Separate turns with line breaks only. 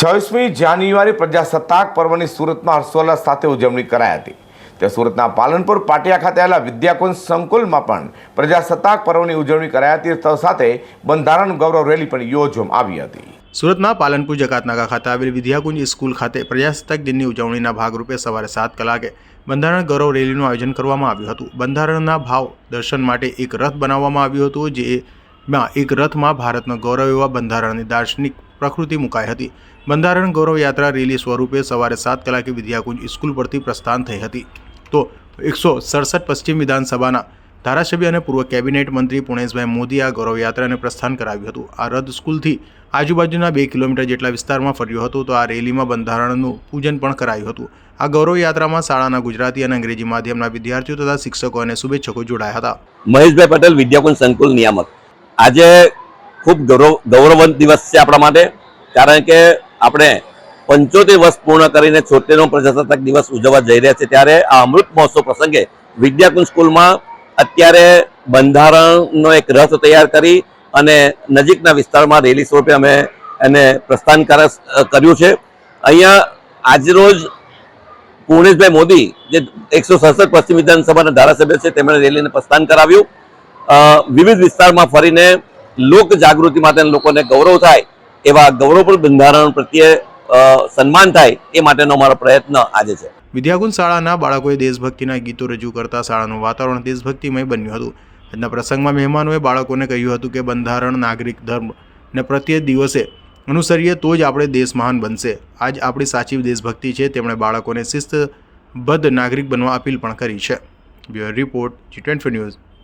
છવ્વીસમી જાન્યુઆરી પ્રજાસત્તાક પર્વની સુરતમાં હર્ષોલ્લાસ સાથે ઉજવણી કરાઈ હતી. તે સુરતના પાલનપુર પાટિયા ખાતે આવેલા વિદ્યાકુંજ સંકુલમાં પણ પ્રજાસત્તાક પર્વની ઉજવણી કરાઈ હતી. સાથે બંધારણ ગૌરવ રેલી પણ યોજવામાં આવી હતી.
સુરતના પાલનપુર જકાતનાકા ખાતે આવેલ વિદ્યાકુંજ સ્કૂલ ખાતે પ્રજાસત્તાક દિનની ઉજવણીના ભાગરૂપે સવારે સાત કલાકે બંધારણ ગૌરવ રેલીનું આયોજન કરવામાં આવ્યું હતું. બંધારણના ભાવ દર્શન માટે એક રથ બનાવવામાં આવ્યું હતું જેમાં એક રથમાં ભારતના ગૌરવ એવા બંધારણની દાર્શનિક પ્રકૃતિ મુકાઈ હતી. બંધારણ ગૌરવ યાત્રા રેલી સ્વરૂપે સવારે સાત કલાકે વિદ્યાકુંજ સ્કૂલ પરથી પ્રસ્થાન થઈ હતી. તો એકસો સડસઠ પશ્ચિમ વિધાનસભાના ધારાસભ્ય અને પૂર્વ કેબિનેટ મંત્રી પુણેશભાઈ મોદી આ ગૌરવ યાત્રાને પ્રસ્થાન કરાવ્યું હતું. આ રદ સ્કૂલથી આજુબાજુના બે કિલોમીટર જેટલા વિસ્તારમાં ફર્યું હતું, તો આ રેલીમાં બંધારણનું પૂજન પણ કરાયું હતું. આ ગૌરવ યાત્રામાં શાળાના ગુજરાતી અને અંગ્રેજી માધ્યમના વિદ્યાર્થીઓ તથા શિક્ષકો અને શુભેચ્છકો જોડાયા હતા.
મહેશભાઈ પટેલ, વિદ્યાકુંજ સંકુલ નિયામક. આજે ખૂબ ગૌરવ, ગૌરવવંત દિવસ છે આપણા માટે, કારણ કે આપણે પંચોતેર વર્ષ પૂર્ણ કરીને છોતેરનો પ્રજાસત્તાક દિવસ ઉજવવા જઈ રહ્યા છે. ત્યારે આ અમૃત મહોત્સવ પ્રસંગે વિદ્યાકુંજ સ્કૂલમાં અત્યારે બંધારણનો એક રથ તૈયાર કરી અને નજીકના વિસ્તારમાં રેલી સ્વરૂપે અમે એને પ્રસ્થાન કર્યું છે. અહીંયા આજરોજ પૂર્ણેશભાઈ મોદી, જે એકસો સડસઠ પશ્ચિમ વિધાનસભાના ધારાસભ્ય છે, તેમણે રેલીને પ્રસ્થાન કરાવ્યું. વિવિધ વિસ્તારમાં ફરીને લોક જાગૃતિ માટે લોકોને ગૌરવ થાય, એવા ગૌરવપૂર્ણ બંધારણ પ્રત્યે સન્માન થાય, એ માટેનો અમારો પ્રયત્ન આજે છે.
વિદ્યાકુંજ શાળાના બાળકોએ દેશભક્તિના ગીતો રજૂ કરતા શાળાનું વાતાવરણ દેશભક્તિમય બન્યું હતું. આજના પ્રસંગમાં મહેમાનોએ બાળકોને કહ્યું હતું કે બંધારણ, નાગરિક ધર્મ ને પ્રત્યેક દિવસે અનુસરીએ તો જ આપણે દેશ મહાન બનશે. આજ આપણી સાચી દેશભક્તિ છે, તેમણે બાળકોને શિસ્તબદ્ધ નાગરિક બનવા અપીલ પણ કરી છે. Bureau report, G twenty news.